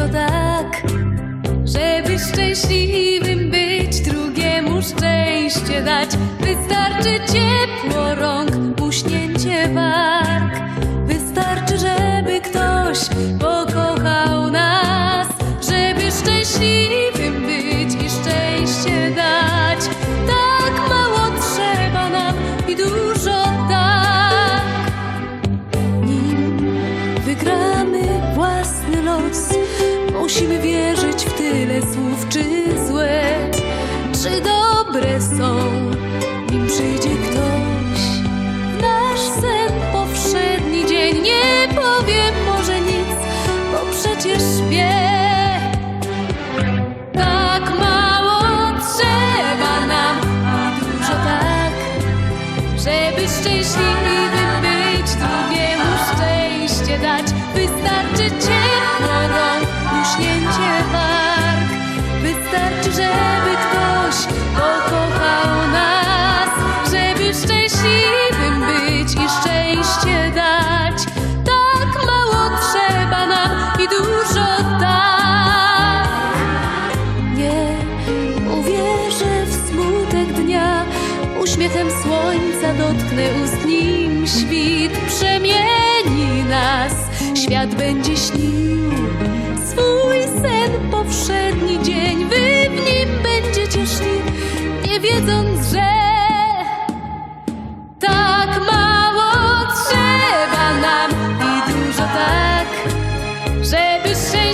to tak, żeby szczęśliwym być, drugiemu szczęście dać. Wystarczy ciepło rąk, uśnięcie warg. Wystarczy, żeby ktoś pokochał nas, żeby szczęśliwym być. Musimy wierzyć w tyle słów, czy złe, czy dobre są. Nim przyjdzie ktoś, nasz sen powszedni dzień, nie powiem może nic, bo przecież wie. Tak mało trzeba nam i dużo tak, żeby szczęśliwym żeby ktoś pokochał nas, żeby szczęśliwym być i szczęście dać. Tak mało trzeba nam i dużo tak. Nie uwierzę w smutek dnia, uśmiechem słońca dotknę ust nim świt przemieni nas. Świat będzie śnił swój sen powszedni dzień, wy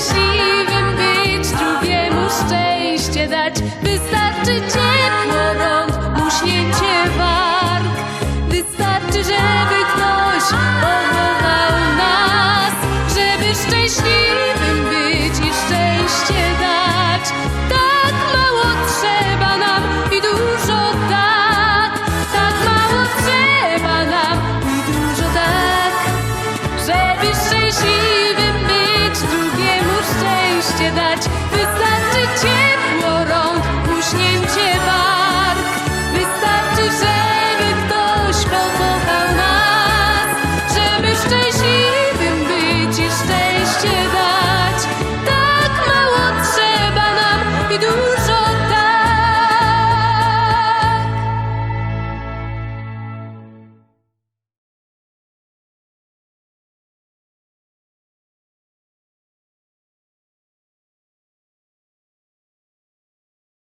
szczęśliwym być, drugiemu szczęście dać, wystarczy ciepło